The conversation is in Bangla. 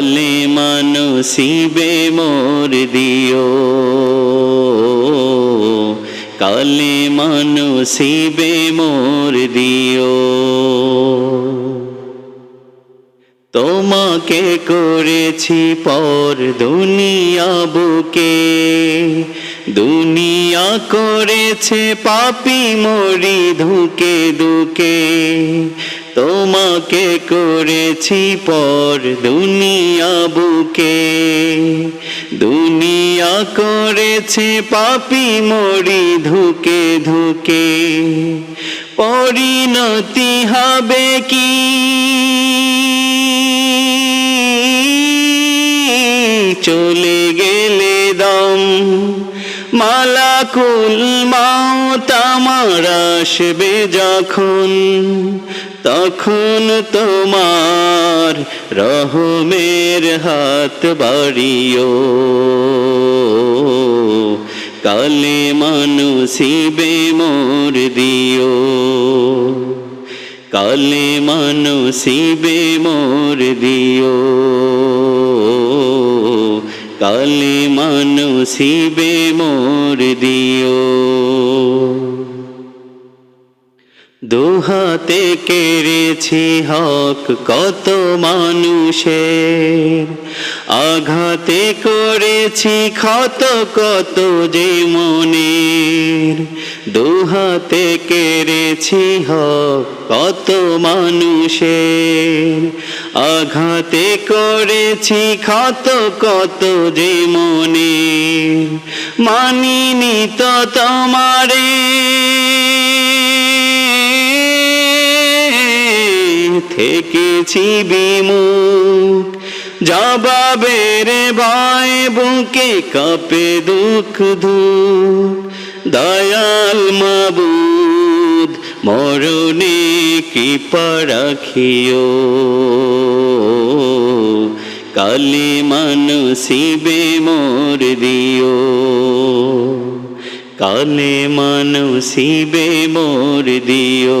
কালে মানসিবে মোর দিও। কালে মানসিবে মোর দিও। তোমাকে করেছি পর দুনিয়া বুকে, দুনিয়া করেছে পাপি মরি ধুকে ধুকে তোমাকে করেছি পর দুনিয়া বুকে। দুনিয়া করেছে পাপি মরি ধুকে ধুকে। পরিণতি হবে কি? চলে গেলে দম। মালাকুল মাউত আমার আসবে যখন। তখন তোমার রহমের হাত বাড়িও। কালে মানুষিবে মোর দিও। কালে মানুষিবে মোর দিও। কালে মানুষিবে মোর দিও। দুহাতে কেড়েছি হক কত মানুষের। আঘাতে করেছি ক্ষত কত যে মনের। দুহাতে কেড়েছি হক কত মানুষের। আঘাতে করেছি ক্ষত কত যে মনের। মানিনি তো তোমারে। থেকেছি বিমুখ, জবাবের ভয় বুকে কাপে দুঃখ দুঃখ দয়াল মাবুদ, মরণে কি রাখিও। কালে মানসিবে মোর দিও। কালে মানসিবে মোর দিও।